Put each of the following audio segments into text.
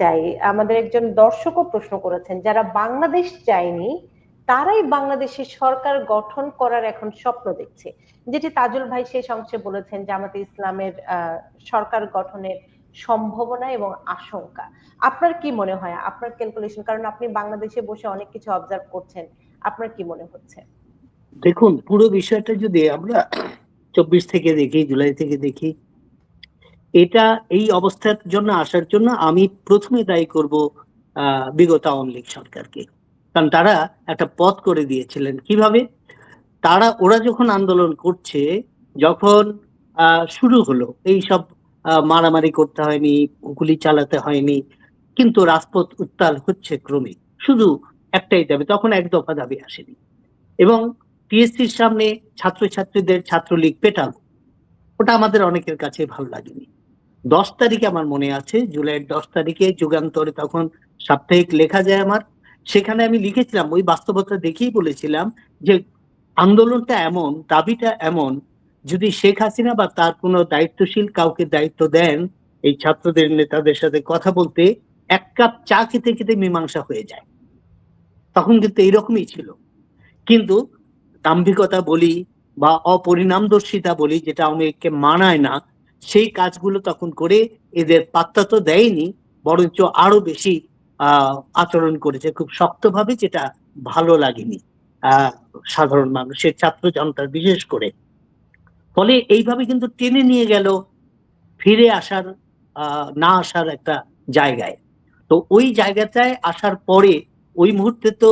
চাই আমাদের একজন দর্শকও প্রশ্ন করেছেন, যারা বাংলাদেশ চায়নি, তারাই বাংলাদেশের সরকার গঠন করার এখন স্বপ্ন দেখছে। যেটি তাজুল ভাই শেষ অংশে বলেছেন জামাতে ইসলামের সরকার গঠনের সম্ভাবনা এবং আশঙ্কা। আপনার কি মনে হয়? আপনার ক্যালকুলেশন কারণ আপনি বাংলাদেশে বসে অনেক কিছু অবজার্ভ করছেন, আপনার কি মনে হচ্ছে? দেখুন, পুরো বিষয়টা যদি আমরা চব্বিশ থেকে দেখি, জুলাই থেকে দেখি এটা এই অবস্থার জন্য, আসার জন্য আমি প্রথমে দায়ী করব বিগত আওয়ামী লীগ সরকারকে। কারণ তারা একটা পথ করে দিয়েছিলেন। কীভাবে? তারা, ওরা যখন আন্দোলন করছে, যখন শুরু হলো, এই সব মারামারি করতে হয়নি, গুলি চালাতে হয়নি, কিন্তু রাজপথ উত্তাল হচ্ছে ক্রমে। শুধু একটাই দাবি, তখন এক দফা দাবি আসেনি। এবং টিএসসির সামনে ছাত্রছাত্রীদের ছাত্রলীগ পেটাল ওটা আমাদের অনেকের কাছে ভালো লাগেনি। দশ তারিখে আমার মনে আছে, জুলাইয়ের দশ তারিখে যুগান্তরে তখন সাপ্তাহিক লেখা যায় আমার। সেখানে আমি লিখেছিলাম, ওই বাস্তবতা দেখেই বলেছিলাম যে আন্দোলনটা এমন, দাবিটা এমন, যদি শেখ হাসিনা বা তার কোনো দায়িত্বশীল কাউকে দায়িত্ব দেন, এই ছাত্রদের, নেতাদের সাথে কথা বলতে এক কাপ চা খেতে খেতে মীমাংসা হয়ে যায়। তখন কিন্তু এইরকমই ছিল। কিন্তু দাম্ভিকতা বলি বা অপরিণামদর্শিতা বলি, যেটা লীগকে মানায় না সেই কাজগুলো তখন করে এদের পাত্তা তো দেয়নি, বরঞ্চ আরও বেশি আচরণ করেছে খুব শক্তভাবে, যেটা ভালো লাগেনি সাধারণ মানুষের, ছাত্র জনতার বিশেষ করে। ফলে এইভাবে কিন্তু টেনে নিয়ে গেল, ফিরে আসার না আসার একটা জায়গায়। তো ওই জায়গাটায় আসার পরে ওই মুহূর্তে তো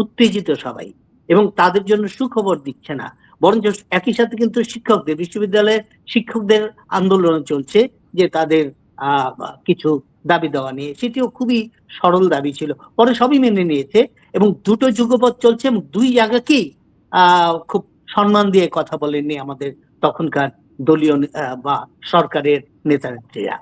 উত্তেজিত সবাই, এবং তাদের জন্য সুখবর দিচ্ছে না। বরঞ্চ একই সাথে কিন্তু শিক্ষকদের, বিশ্ববিদ্যালয়ের শিক্ষকদের আন্দোলন চলছে যে তাদের কিছু দাবি দেওয়া নিয়ে। সেটিও খুবই সরল দাবি ছিল। পরে সবই মেনে নিয়েছে এবং দুটো যুগপথ চলছে এবং দুই জায়গাকেই খুব সম্মান দিয়ে কথা বলেননি আমাদের তখনকার দলীয় বা সরকারের নেতানেত্রীরা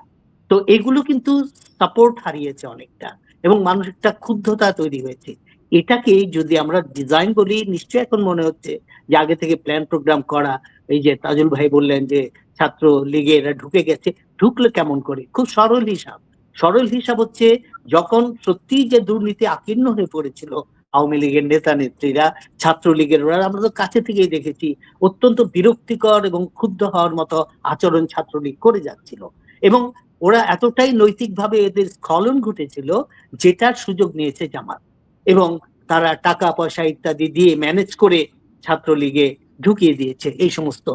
তো এগুলো কিন্তু সাপোর্ট হারিয়েছে অনেকটা এবং মানুষ একটা ক্ষুব্ধতা তৈরি হয়েছে। এটাকে যদি আমরা ডিজাইন বলি নিশ্চয়ই এখন মনে হচ্ছে যে আগে থেকে প্ল্যান প্রোগ্রাম করা, এই যে তাজুল ভাই বললেন যে ছাত্র লীগে এরা ঢুকে গেছে, ঢুকলে কেমন করে? খুব সরল হিসাব। সরল হিসাব হচ্ছে যখন সত্যি যে দুর্নীতি আকীর্ণ হয়ে পড়েছিল আওয়ামী লীগের নেতা নেত্রীরা, ছাত্রলীগের ওরা, আমরা তো কাছে থেকেই দেখেছি, অত্যন্ত বিরক্তিকর এবং ক্ষুব্ধ হওয়ার মতো আচরণ ছাত্রলীগ করে যাচ্ছিল। এবং ওরা এতটাই নৈতিকভাবে এদের স্খলন ঘটেছিল, যেটার সুযোগ নিয়েছে জামাত। এবং তারা টাকা, পয়সা ইত্যাদি দিয়ে ম্যানেজ করে ছাত্রলীগে ঢুকিয়ে দিয়েছে এই সমস্ত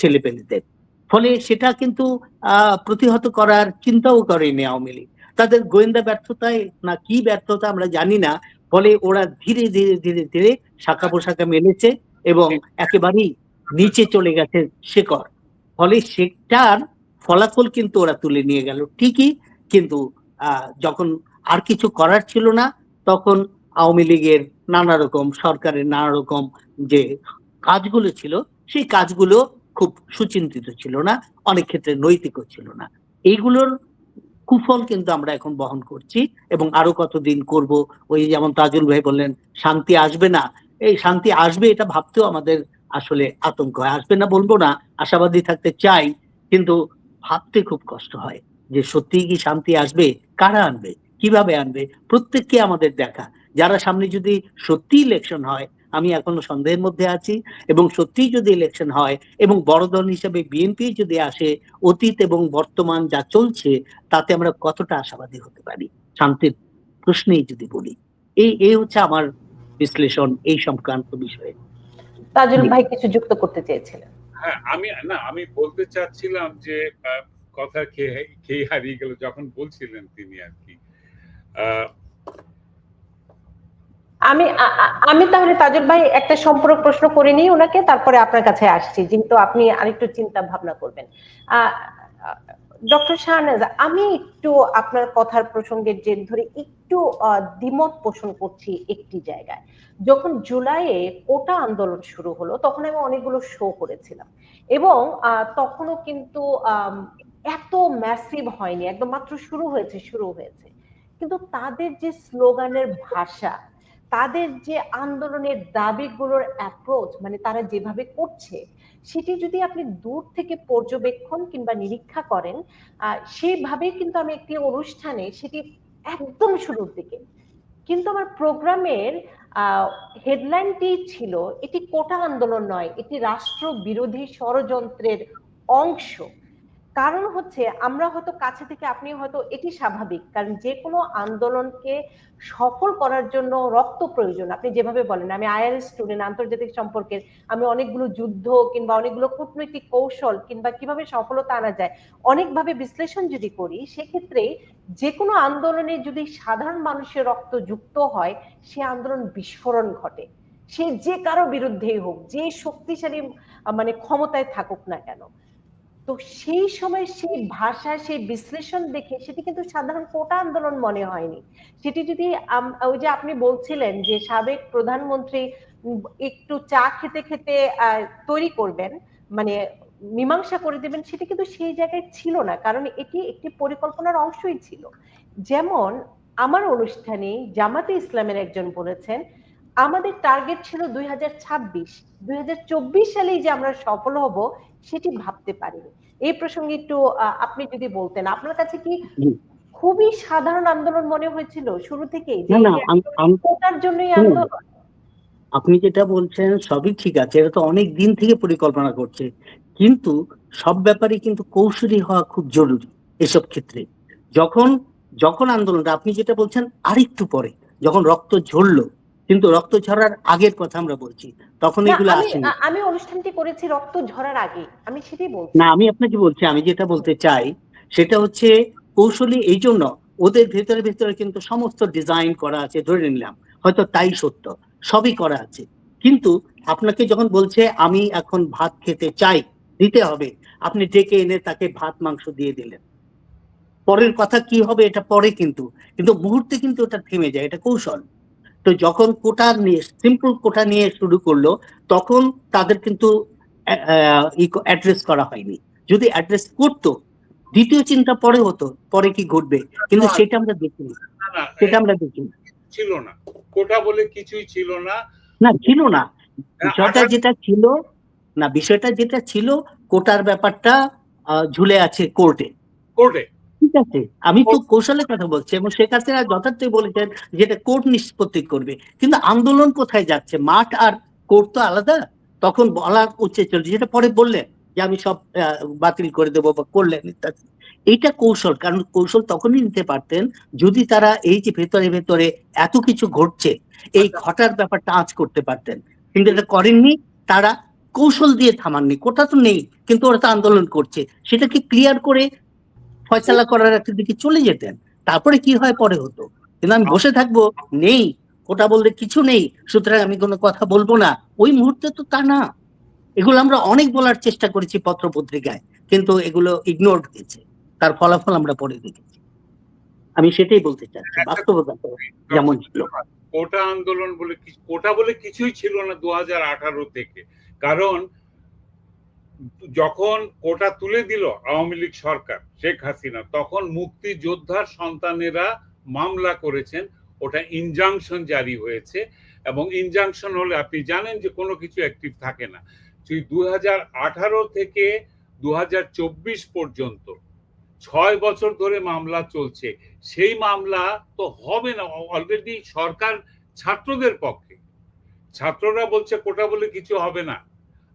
ছেলেপেলেদের। ফলে সেটা কিন্তু প্রতিহত করার চিন্তাও করেনি আওয়ামী লীগ। তাদের গোয়েন্দা ব্যর্থতায় না কি ব্যর্থতা আমরা জানি না, ফলে ওরা ধীরে ধীরে ধীরে ধীরে শাখা পোশাখা মেলেছে এবং একেবারেই নিচে চলে গেছে শেকড়। ফলে সেটার ফলাফল কিন্তু ওরা তুলে নিয়ে গেল ঠিকই, কিন্তু যখন আর কিছু করার ছিল না তখন আওয়ামী লীগের নানা রকম, সরকারের নানা রকম যে কাজগুলো ছিল, সেই কাজগুলো খুব সুচিন্তিত ছিল না, অনেক ক্ষেত্রে নৈতিকও ছিল না। এইগুলোর কুফল কিন্তু আমরা এখন বহন করছি এবং আরও কতদিন করব, ওই যেমন তাজুল ভাই বললেন, শান্তি আসবে না। এই শান্তি আসবে এটা ভাবতেও আমাদের আসলে আতঙ্ক হয়। আসবে না বলব না, আশাবাদী থাকতে চাই, কিন্তু ভাবতে খুব কষ্ট হয় যে সত্যি কি শান্তি আসবে, কারা আনবে? কীভাবে আনবে? প্রত্যেককে আমাদের দেখা। যারা সামনে যদি সত্যি ইলেকশন হয় আমি এখনও সন্দেহের মধ্যে আছি এবং সত্যিই যদি ইলেকশন হয় এবং বড় দল হিসেবে বিএনপি যদি আসে অতীত এবং বর্তমান যা চলছে তাতে আমরা কতটা আশাবাদী হতে পারি? শান্তির প্রশ্নেই যদি বলি। এই এই হচ্ছে আমার বিশ্লেষণ এই সংক্রান্ত বিষয়ে। তাজুল ভাই কিছু যুক্ত করতে চেয়েছিলেন। হ্যাঁ আমি না আমি বলতে চাচ্ছিলাম যে কথা খেয়ে খেয়ে হারিয়ে গেল যখন বলছিলেন তিনি আর কি। আমি আমি তাহলে তাজুল ভাই একটা সম্পূরক প্রশ্ন করে নিই ওনাকে, তারপরে আপনার কাছে আসছি কিন্তু আপনি আরেকটু চিন্তা ভাবনা করবেন। ডক্টর শাহনাজ, আমি একটু আপনার কথার প্রসঙ্গে যে ধরে একটু দ্বিমত পোষণ করছি একটি জায়গায়। যখন জুলাইয়ে কোটা আন্দোলন শুরু হলো, তখন আমি অনেকগুলো শো করেছিলাম। এবং তখনও কিন্তু এত ম্যাসিভ হয়নি, একদম মাত্র শুরু হয়েছে শুরু হয়েছে। কিন্তু তাদের যে স্লোগানের ভাষা, তাদের যে আন্দোলনের দাবিগুলোর অ্যাপ্রোচ মানে তারা যেভাবে করছে, সেটি যদি আপনি দূর থেকে পর্যবেক্ষণ কিংবা নিরীক্ষা করেন সেইভাবেই কিন্তু আমি একটি অনুষ্ঠানে সেটি একদম শুরুর দিকে। কিন্তু আমার প্রোগ্রামের হেডলাইনটি ছিল, এটি কোটা আন্দোলন নয়, এটি রাষ্ট্র বিরোধী ষড়যন্ত্রের অংশ। কারণ হচ্ছে আমরা হয়তো কাছে থেকে আপনি হয়তো এটি স্বাভাবিক। কারণ যে কোনো আন্দোলনকে সফল করার জন্য রক্ত প্রয়োজন। আপনি যেভাবে বলেন, আমি আইআরএস স্টুডেন্ট, আন্তর্জাতিক সম্পর্কের, আমি অনেকগুলো যুদ্ধ কিংবা অনেকগুলো কূটনৈতিক কৌশল কিংবা কীভাবে সফলতা আনা যায়, অনেকভাবে বিশ্লেষণ যদি করি, সেক্ষেত্রে যে কোনো আন্দোলনে যদি সাধারণ মানুষের রক্ত যুক্ত হয়, সে আন্দোলন বিস্ফোরণ ঘটে। সে যে কারও বিরুদ্ধেই হোক, যে শক্তিশালী মানে ক্ষমতায় থাকুক না কেন। তো সেই সময় সেই ভাষা, সেই বিশ্লেষণ দেখে সেটি কিন্তু সাধারণ কোটা আন্দোলন মনে হয়নি। সেটি যদি ওই যে আপনি বলছিলেন যে সাবেক প্রধানমন্ত্রী একটু চা খেতে খেতে তৈরি করবেন মানে মীমাংসা করে দেবেন, সেটা কিন্তু সেই জায়গায় ছিল না। কারণ এটি একটি পরিকল্পনার অংশই ছিল। যেমন আমার অনুষ্ঠানে জামাতে ইসলামের একজন বলেছেন, আমাদের টার্গেট ছিল দুই হাজার ছাব্বিশ। দুই হাজার চব্বিশ সালেই যে আমরা সফল হব সেটি ভাবতে পারিনি। এই প্রসঙ্গে একটু আপনি যদি বলতেন আপনার কাছে কি খুবই সাধারণ আন্দোলন মনে হয়েছিল শুরু কোটার জন্যই আন্দোলন? আপনি যেটা বলছেন সবই ঠিক আছে এটা তো অনেক দিন থেকে পরিকল্পনা করছে। কিন্তু সব ব্যাপারে কিন্তু কৌশলী হওয়া খুব জরুরি এসব ক্ষেত্রে। যখন যখন আন্দোলনটা আপনি যেটা বলছেন আরেকটু পরে যখন রক্ত ঝরলো কিন্তু রক্ত ঝরার আগের কথা আমরা বলছি তখন এগুলো আমি আসেনি। আ- আমি অনুষ্ঠানটি করেছি রক্ত ঝরার আগে আমি সেটাই বলছি। না আমি আপনাকে বলছি আমি যেটা বলতে চাই সেটা হচ্ছে কৌশলী এই জন্য ওদের ভেতরে ভেতরে কিন্তু সমস্ত ডিজাইন করা আছে ধরে নিলাম হয়তো তাই সত্য সবই করা আছে। কিন্তু আপনাকে যখন বলছে আমি এখন ভাত খেতে চাই দিতে হবে আপনি ডেকে এনে তাকে ভাত মাংস দিয়ে দিলেন। পরের কথা কি হবে এটা পরে কিন্তু কিন্তু মুহূর্তে কিন্তু ওটা থেমে যায় এটা কৌশল। তো যখন কোটা নিয়ে সিম্পল কোটা নিয়ে শুরু করল তখন তাদের কিন্তু অ্যাড্রেস করা হয়নি। যদি অ্যাড্রেস করতো দ্বিতীয় চিন্তা পরে হতো পরে কি ঘটবে? কিন্তু সেটা আমরা দেখিনি। সেটা আমরা দেখিনি। ছিল না। কোটা বলে কিছুই ছিল না। না ছিল না। বিষয়টা যেটা ছিল না বিষয়টা যেটা ছিল কোটার ব্যাপারটা ঝুলে আছে কোর্টে। কোর্টে? আছে? আমি তো কৌশলের কথা বলছি এবং শেখ হাসিনা যথার্থই বলেছেন যেটা কোর্ট নিষ্পত্তি করবে। কিন্তু আন্দোলন কোথায় যাচ্ছে? মাঠ আর কোর্ট তো আলাদা। তখন বলা উচিত চলছে যেটা পরে বললেন যে আমি সব বাতিল করে দেবো বা করলেন ইত্যাদি। এইটা কৌশল কারণ কৌশল তখনই নিতে পারতেন যদি তারা এই যে ভেতরে ভেতরে এত কিছু ঘটছে এই ঘটার ব্যাপারটা আঁচ করতে পারতেন। কিন্তু এটা করেননি তারা কৌশল দিয়ে থামাননি। কোটা তো নেই কিন্তু ওরা তো আন্দোলন করছে। সেটাকে ক্লিয়ার করে ফয়সালা করার একটা দিকে চলে যেতেন। তারপরে কি হয়? পরে হতো। কিন্তু আমি বসে থাকব নেই। কোটা বলতে কিছু নেই। সুতরাং আমি কোনো কথা বলব না। ওই মুহূর্তে তো তা না। এগুলো আমরা অনেক বলার চেষ্টা করেছি পত্র পত্রিকায় কিন্তু এগুলো ইগনোর হয়েছে। তার ফলাফল আমরা পরে দেখেছি। আমি সেটাই বলতে চাচ্ছি। বাস্তবতা যেমন ছিল। কোটা আন্দোলন বলে কোটা বলে কিছুই ছিল না দু আঠারো থেকে। কারণ যখন কোটা তুলে দিল আওয়ামী লীগ সরকার, শেখ হাসিনা, তখন মুক্তিযোদ্ধার সন্তানেরা মামলা করেছেন। ওটা ইনজাংশন জারি হয়েছে এবং ইনজাংশন হলে আপনি জানেন যে কোনো কিছু অ্যাক্টিভ থাকে না। সেই দু থেকে দু হাজার চব্বিশ পর্যন্ত ছয় বছর ধরে মামলা চলছে। সেই মামলা তো হবে না অলরেডি সরকার ছাত্রদের পক্ষে। ছাত্ররা বলছে কোটা বলে কিছু হবে না।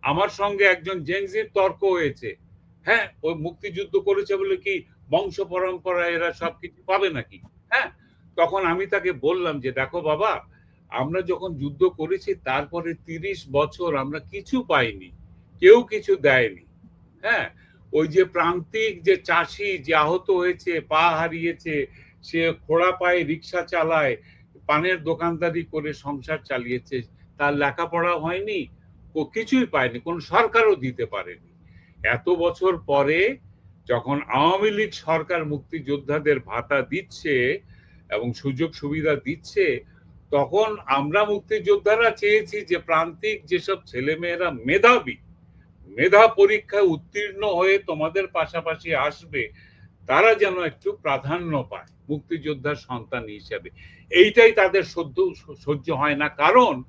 আমার সঙ্গে একজন জেনজির তর্ক হয়েছে। হ্যাঁ ওই মুক্তিযুদ্ধ করেছে বলে কি বংশ পরম্পরা এরা সবকিছু পাবে নাকি? হ্যাঁ তখন আমি তাকে বললাম যে, দেখো বাবা, আমরা যখন যুদ্ধ করেছি তারপরে তিরিশ বছর আমরা কিছু পাইনি, কেউ কিছু দেয়নি। হ্যাঁ ওই যে প্রান্তিক যে চাষি যে আহত হয়েছে, পা হারিয়েছে, সে খোড়া পায়ে রিক্সা চালায়, পানের দোকানদারি করে সংসার চালিয়েছে, তার লেখাপড়া হয়নি কিছুই পায়নি, কোন সরকারও দিতে পারেনি। এত বছর পরে যখন আওয়ামী লীগ সরকার মুক্তিযোদ্ধাদের ভাতা দিচ্ছে এবং সুযোগ সুবিধা দিচ্ছে, তখন আমরা মুক্তিযোদ্ধারা চেয়েছি যে প্রান্তিক যেসব ছেলেমেয়েরা মেধাবী, মেধা পরীক্ষায় উত্তীর্ণ হয়ে তোমাদের পাশাপাশি আসবে, তারা যেন একটু প্রাধান্য পায় মুক্তিযোদ্ধার সন্তান হিসাবে। এইটাই তাদের সহ্য সহ্য হয় না। কারণ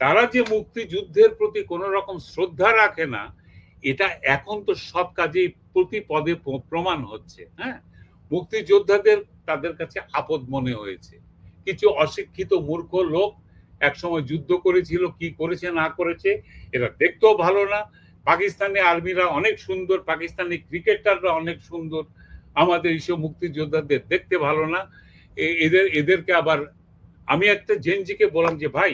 তারা যে মুক্তিযুদ্ধের প্রতি কোন রকম শ্রদ্ধা রাখে না, এটা এখন তো সব কাজেই প্রতি পদে প্রমাণ হচ্ছে হ্যাঁ? মুক্তিযোদ্ধাদের তাদের কাছে আপদ মনে হয়েছে। কিছু অশিক্ষিত মূর্খ লোক একসময় যুদ্ধ করেছিল, কি করেছে, না করেছে এরা দেখতেও ভালো না। পাকিস্তানি আর্মিরা অনেক সুন্দর, পাকিস্তানি ক্রিকেটাররা অনেক সুন্দর, আমাদের এইসব মুক্তিযোদ্ধাদের দেখতে ভালো না। এদের, এদেরকে আবার, আমি একটা জেনজিকে বললাম যে, ভাই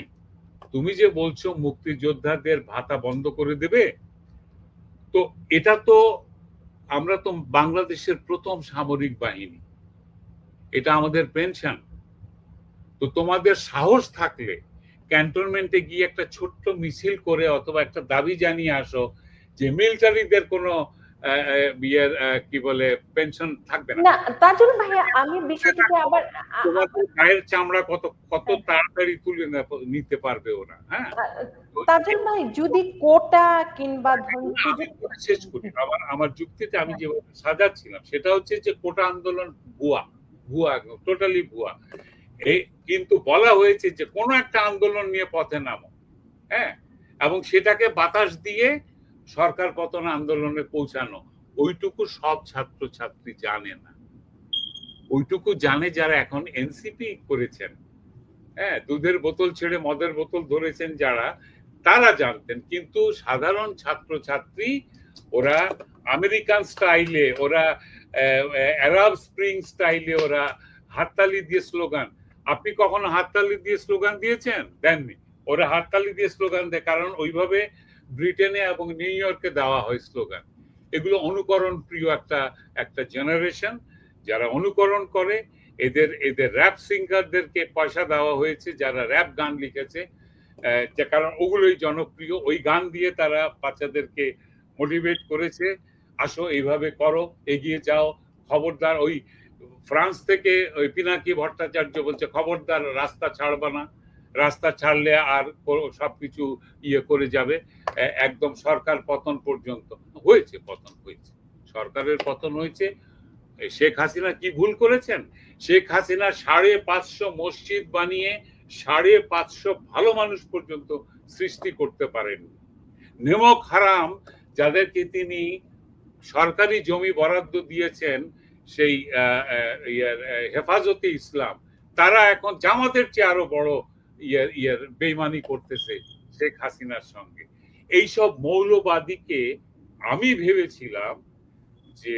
তুমি যে বলছো মুক্তিযোদ্ধাদের ভাতা বন্ধ করে দেবে, তো এটা তো আমরা তো বাংলাদেশের প্রথম সামরিক বাহিনী। এটা আমাদের পেনশন। তো তোমাদের সাহস থাকলে ক্যান্টনমেন্টে গিয়ে একটা ছোট্ট মিছিল করে অথবা একটা দাবি জানিয়ে আসো যে মিলিটারিদের কোনো বিয়ের কি বলে পেনশন থাকবে না। না তাজুল ভাইয়া আমি বিষয়টাকে আবার গায়ের চামড়া কত কত তাড়াতাড়ি তুলে নিতে পারবে ওরা হ্যাঁ? তাজুল ভাই যদি কোটা কিংবা শেষ করি আমার আমার যুক্তিতে আমি যেভাবে সাজাচ্ছিলাম সেটা হচ্ছে যে কোটা আন্দোলন ভুয়া ভুয়া টোটালি ভুয়া। এই কিন্তু বলা হয়েছে যে কোনো একটা আন্দোলন নিয়ে পথে নামো হ্যাঁ? এবং সেটাকে বাতাস দিয়ে সরকার পতন আন্দোলনে পৌঁছানো, ওইটুকু সব ছাত্র ছাত্রী জানে না। ওইটুকু জানে যারা এখন এনসিপি করেছেন। হ্যাঁ দুধের বোতল ছেড়ে মদের বোতল ধরেছেন যারা, তারা জানতেন। কিন্তু সাধারণ ছাত্র ছাত্রী ওরা আমেরিকান স্টাইলে, ওরা অ্যারাব স্প্রিং স্টাইলে ওরা হাততালি দিয়ে স্লোগান, আপনি কখনো হাততালি দিয়ে স্লোগান দিয়েছেন? দেননি। ওরা হাততালি দিয়ে স্লোগান দেয়, কারণ ওইভাবে ব্রিটেনে এবং নিউ ইয়র্কে দেওয়া হয় স্লোগান। এগুলো অনুকরণ প্রিয় একটা একটা জেনারেশন যারা অনুকরণ করে, এদের এদের র্যাপ সিঙ্গারদেরকে পয়সা দেওয়া হয়েছে, যারা র্যাপ গান লিখেছে। যে কারণ ওগুলোই জনপ্রিয়। ওই গান দিয়ে তারা বাচ্চাদেরকে মোটিভেট করেছে। আসো, এইভাবে করো, এগিয়ে যাও। খবরদার, ওই ফ্রান্স থেকে ওই পিনাকি ভট্টাচার্য বলছে, খবরদার, রাস্তা ছাড়বা না। রাস্তা ছাড়লে আর সবকিছু ইয়ে করে যাবে। একদম সরকার পতন পর্যন্ত হয়েছে পতন হয়েছে। সরকারের পতন হয়েছে। শেখ হাসিনা কি ভুল করেছেন? শেখ হাসিনা সাড়ে পাঁচশো মসজিদ বানিয়ে সাড়ে পাঁচশো ভালো মানুষ পর্যন্ত সৃষ্টি করতে পারেন নেমক হারাম যাদেরকে তিনি সরকারি জমি বরাদ্দ দিয়েছেন সেই আহ, হেফাজতে ইসলাম তারা এখন জামাতের চেয়ে আরও বড় ইয়ের ইয়ের বেইমানি করতেছে শেখ হাসিনার সঙ্গে। এইসব মৌলবাদীকে আমি ভেবেছিলাম যে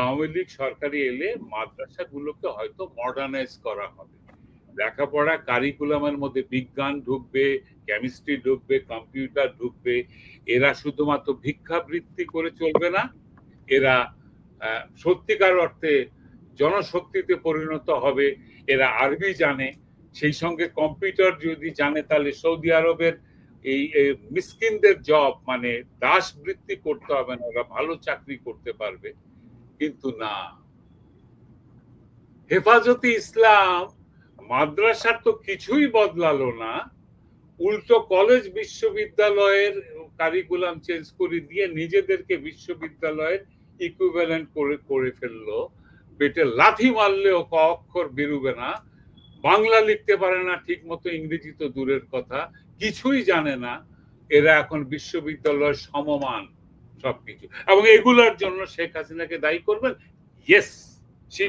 আওয়ামী লীগ সরকারি এলে মাদ্রাসাগুলোকে হয়তো মডার্নাইজ করা হবে। লেখাপড়া কারিকুলামের মধ্যে বিজ্ঞান ঢুকবে, কেমিস্ট্রি ঢুকবে, কম্পিউটার ঢুকবে, এরা শুধুমাত্র ভিক্ষাবৃত্তি করে চলবে না, এরা সত্যিকার অর্থে জনশক্তিতে পরিণত হবে, এরা আরবি জানে সেই সঙ্গে কম্পিউটার যদি জানে, তাহলে সৌদি আরবের এই মিসকিনদের জব মানে দাস বৃত্তি করতে হবে না, ওরা ভালো চাকরি করতে পারবে। কিন্তু না। হেফাজতে ইসলাম মাদ্রাসার তো কিছুই বদলালো না। উল্টো কলেজ বিশ্ববিদ্যালয়ের কারিকুলাম চেঞ্জ করে দিয়ে নিজেদেরকে বিশ্ববিদ্যালয়ের ইকুইভ্যালেন্ট করে করে ফেলল। পেটে লাথি মারলেও ক অক্ষর বেরুবে না। বাংলা লিখতে পারে না ঠিক মতো ইংরেজি তো দূরের কথা, কিছুই জানে না, এরা এখন বিশ্ববিদ্যালয়ের সমমান সবকিছু। এবং এগুলোর জন্য শেখ হাসিনাকে দায়ী করবেন? ইয়েস সি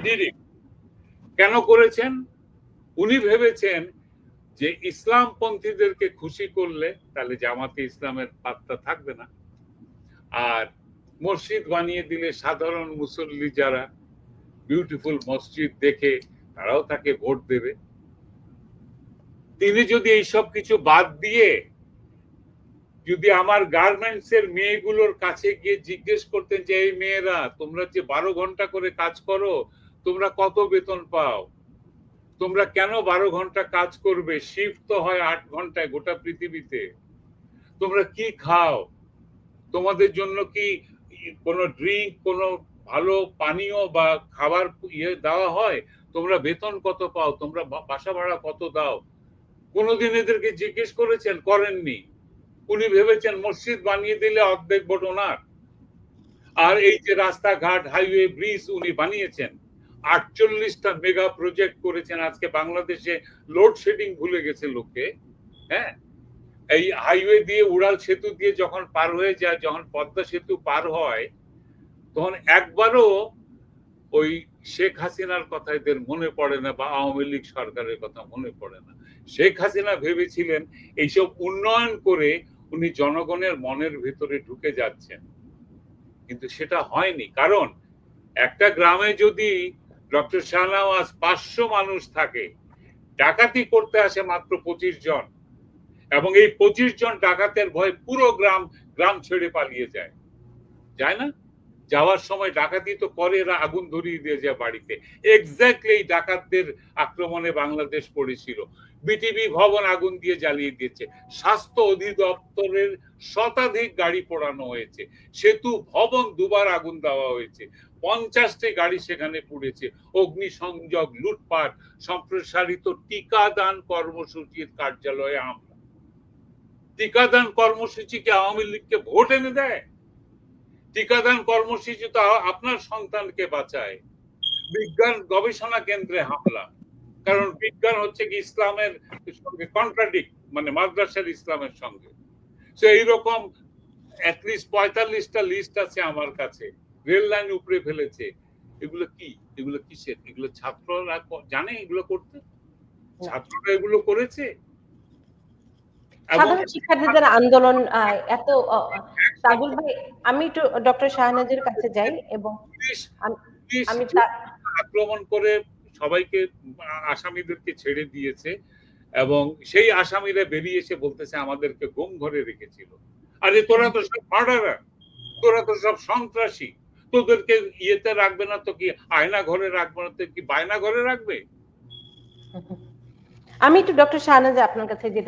কেন করেছেন? উনি ভেবেছেন যে ইসলামপন্থীদেরকে খুশি করলে তাহলে জামাতে ইসলামের পাত্তা থাকবে না। আর মসজিদ বানিয়ে দিলে সাধারণ মুসল্লি যারা বিউটিফুল মসজিদ দেখে তারাও তাকে ভোট দেবে। তিনি যদি এইসব কিছু বাদ দিয়ে যদি আমার গার্মেন্টস এর মেয়েগুলোর কাছে গিয়ে জিজ্ঞেস করতেন যে, এই মেয়েরা, তোমরা যে বারো ঘণ্টা করে কাজ করো, তোমরা কত বেতন পাও? তোমরা কেন বারো ঘণ্টা কাজ করবে? শিফট তো হয় আট ঘন্টায় গোটা পৃথিবীতে। তোমরা কি খাও? তোমাদের জন্য কি কোনো ড্রিঙ্ক কোনো ভালো পানীয় বা খাবার ইয়ে দেওয়া হয়? তোমরা বেতন কত পাও? তোমরা বাসা ভাড়া কত দাও? কোনোদিন এদেরকে জিজ্ঞেস করেছেন, করেননি। উনি ভেবেছেন মসজিদ বানিয়ে দিলে অর্ধেক ভোট ওনার। আর এই যে রাস্তাঘাট, হাইওয়ে, ব্রিজ উনি বানিয়েছেন, আটচল্লিশটা মেগা প্রজেক্ট করেছেন। আজকে বাংলাদেশে লোডশেডিং ভুলে গেছে লোকে হ্যাঁ? এই হাইওয়ে দিয়ে উড়াল সেতু দিয়ে যখন পার হয়ে যায়, যখন পদ্মা সেতু পার হয়, তখন একবারও ওই শেখ হাসিনার কথা এদের মনে পড়ে না বা আওয়ামী লীগ সরকারের কথা মনে পড়ে না। শেখ হাসিনা ভেবেছিলেন এইসব উন্নয়ন করে উনি জনগণের মনের ভেতরে ঢুকে যাচ্ছেন। কিন্তু সেটা হয়নি। কারণ একটা গ্রামে যদি ডক্টর শাহনওয়াজ পাঁচশো মানুষ থাকে, ডাকাতি করতে আসে মাত্র পঁচিশ জন, এবং এই পঁচিশ জন ডাকাতের ভয়ে পুরো গ্রাম গ্রাম ছেড়ে পালিয়ে যায়। যায় না? যাওয়ার সময় ডাকাতি তো করে, এরা আগুন ধরিয়ে দিয়ে যায় বাড়িতে। এক্স্যাক্টলি এই ডাকাতদের আক্রমণে বাংলাদেশ পড়েছিল। বিটিভি ভবন আগুন দিয়ে জ্বালিয়ে দিয়েছে। স্বাস্থ্য অধিদপ্তরের শতাধিক গাড়ি পোড়ানো হয়েছে। সেতু ভবন দুবার আগুন দেওয়া হয়েছে। পঞ্চাশটি গাড়ি সেখানে পুড়েছে। অগ্নিসংযোগ, লুটপাট, সম্প্রসারিত টিকাদান কর্মসূচির কার্যালয়ে হামলা টিকাদান কর্মসূচি কি আওয়ামী লীগকে ভোট এনে দেয়? টিকাদান কর্মসূচি তো আপনার সন্তানকে বাঁচায়। বিজ্ঞান গবেষণা কেন্দ্রে হামলা। কারণ বিজ্ঞান হচ্ছে কি ইসলামের সঙ্গে কন্ট্রাডিক্ট মানে মাদ্রাসার ইসলামের সঙ্গে। তো এইরকম অ্যাটলিস্ট পঁয়তাল্লিশটা লিস্ট আছে আমার কাছে। রেল লাইন উপরে ফেলেছে। এগুলো কি? এগুলো কিসের? এগুলো ছাত্ররা জানে এগুলো করতে? ছাত্ররা এগুলো করেছে? সাধারণ শিক্ষার্থীদের আন্দোলন এত তাজুল ভাই আমি একটু ডক্টর শাহনাজের কাছে যাই এবং আমি আক্রমণ করে সবাইকে আসামিদেরকে ছেড়ে দিয়েছে এবং সেই আসামিরা বেরিয়ে এসে বলতেছে, আমাদেরকে গুম ঘরে রেখেছিল। আরে, তোরা তো সব মার্ডারার তোরা তো সব সন্ত্রাসী। তোদেরকে ইয়েতে রাখবে না তো কি আয়না ঘরে রাখবে না তো কি বায়না ঘরে রাখবে? আমি একটু ডক্টর শাহনাজ আপনার কাছে যেতে